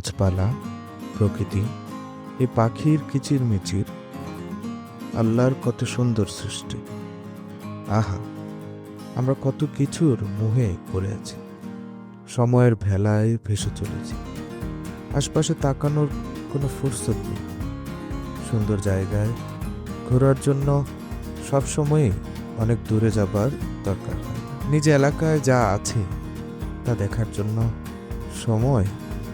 গাছপালা, প্রকৃতি এই পাখির কিচির মিচির আল্লাহর কত সুন্দর সৃষ্টি। আহা, আমরা কত কিছুর মোহে পড়ে আছি। সময়ের ভেলায় ভেসে চলেছি। আশপাশে তাকানোর কোনো ফুরসত নেই। সুন্দর জায়গায় ঘোরার জন্য সবসময়ই অনেক দূরে যাবার দরকার হয়। নিজ এলাকায় যা আছে তা দেখার জন্য সময়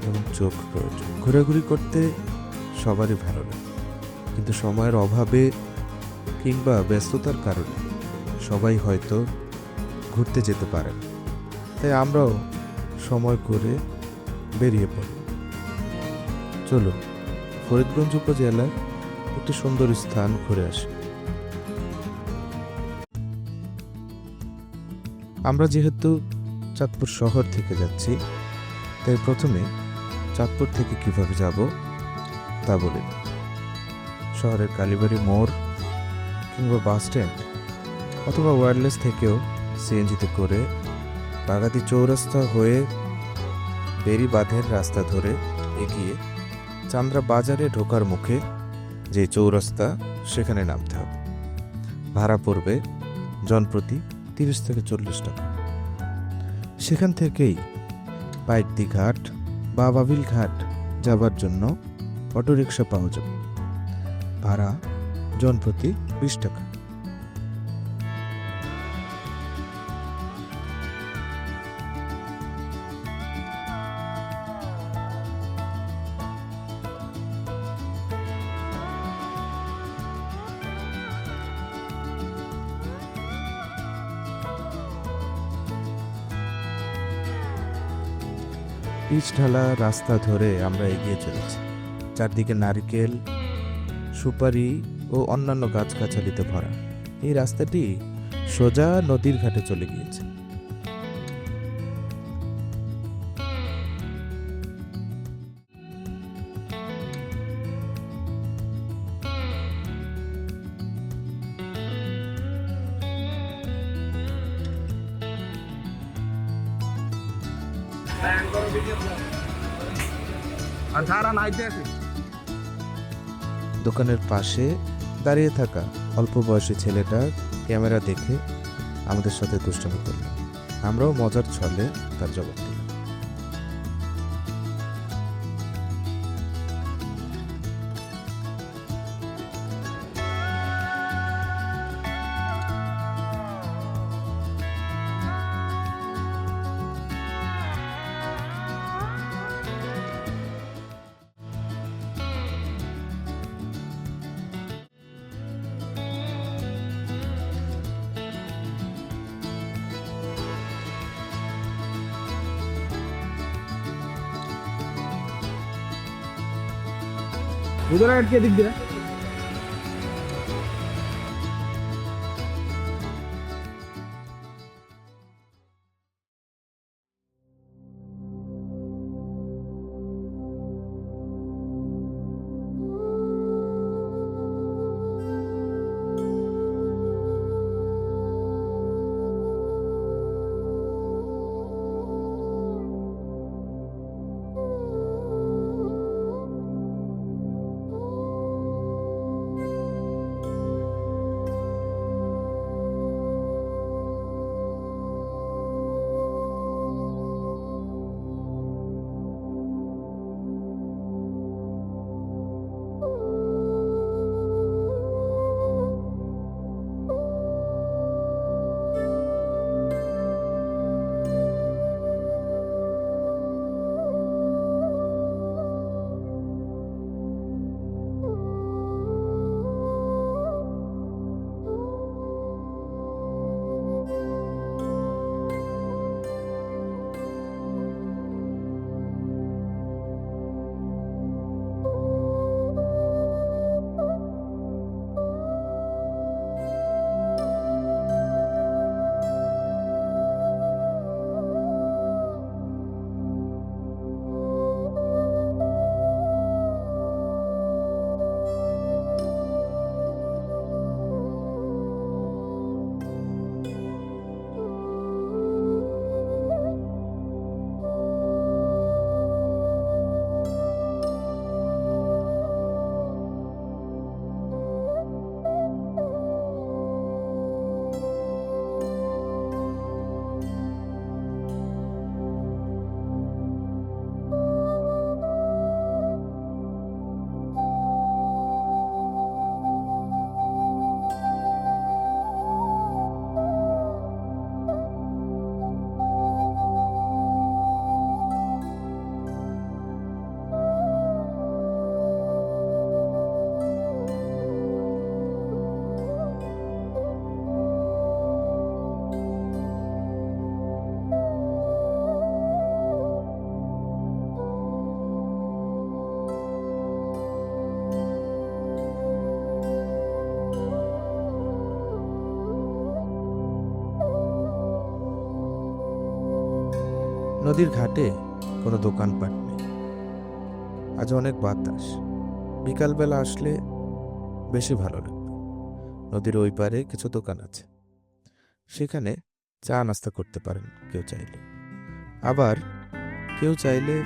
এবং চোখ প্রয়োজন। ঘোরাঘুরি করতে সবারই ভালো লাগে। কিন্তু সময়ের অভাবে কিংবা ব্যস্ততার কারণে সবাই হয়তো ঘুরতে যেতে পারে তাই আমরাও সময় করে বেরিয়ে পড়ি। চলো, ফরিদগঞ্জ উপজেলার একটি সুন্দর স্থান ঘুরে আসি। আমরা যেহেতু চাঁদপুর শহর থেকে যাচ্ছি, তাই প্রথমে চাঁদপুর থেকে কীভাবে যাব তা বলে শহরের কালীবাড়ি মোড় কিংবা বাস স্ট্যান্ড অথবা ওয়্যারলেস থেকেও সিএনজিতে করে বাগাতি চৌরাস্তা হয়ে বেরি বাঁধের রাস্তা ধরে এগিয়ে চান্দ্রা বাজারে ঢোকার মুখে যে চৌরাস্তা, সেখানে নামতে হবে। ভাড়া পড়বে জনপ্রতি তিরিশ থেকে চল্লিশ টাকা। সেখান থেকেই পাইকদি ঘাট বা বাবিল ঘাট যাবার জন্য অটোরিকশা পাওয়া যাবে। ভাড়া জনপ্রতি বিশ টাকা। পিচ ঢালা রাস্তা ধরে আমরা এগিয়ে চলেছি। চারদিকে নারকেল, সুপারি ও অন্যান্য গাছগাছালিতে ভরা। এই রাস্তাটি সোজা নদীর ঘাটে চলে গিয়েছে। দোকানের পাশে দাঁড়িয়ে থাকা অল্প বয়সী ছেলেটা ক্যামেরা দেখে আমাদের সাথে দুষ্টামি করল। আমরাও মজার ছলে তার জবাব দিলাম। ভিতরে আটকে দিক দিয়ে নদীর ঘাটে কোনো দোকানপাট নেই। আজ অনেক বাতাস। বিকালবেলা আসলে বেশি ভালো লাগবে নদীর ওই পারে কিছু দোকান আছে। সেখানে চা নাস্তা করতে পারেন কেউ চাইলে। আবার কেউ চাইলে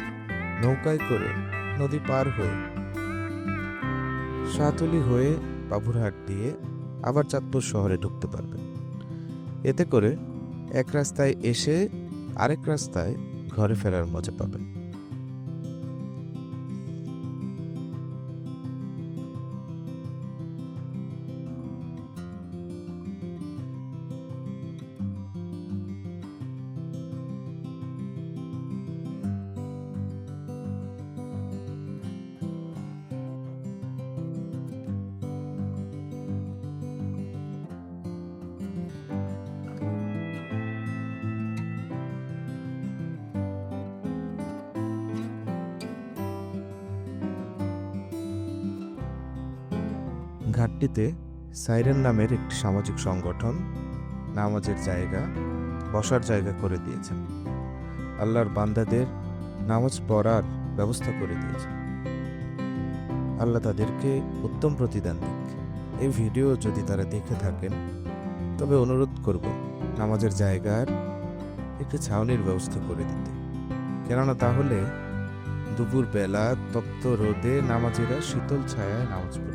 নৌকায় করে নদী পার হয়ে সাতলি হয়ে বাবুরহাট দিয়ে আবার চাঁদপুর শহরে ঢুকতে পারবেন। এতে করে এক রাস্তায় এসে আরেক রাস্তায় ঘরে ফেরার মজা পাবেন। ঘাটটিতে সাইরেন নামের একটি সামাজিক সংগঠন নামাজের জায়গা, বসার জায়গা করে দিয়েছেন। আল্লাহর বান্দাদের নামাজ পড়ার ব্যবস্থা করে দিয়েছেন। আল্লাহ তাদেরকে উত্তম প্রতিদান দিক। এই ভিডিও যদি তারা দেখে থাকেন, তবে অনুরোধ করব নামাজের জায়গার একটি ছাউনির ব্যবস্থা করে দিতে। কেননা তাহলে দুপুর বেলা তপ্ত রোদে নামাজিরা শীতল ছায়ায় নামাজ পড়বে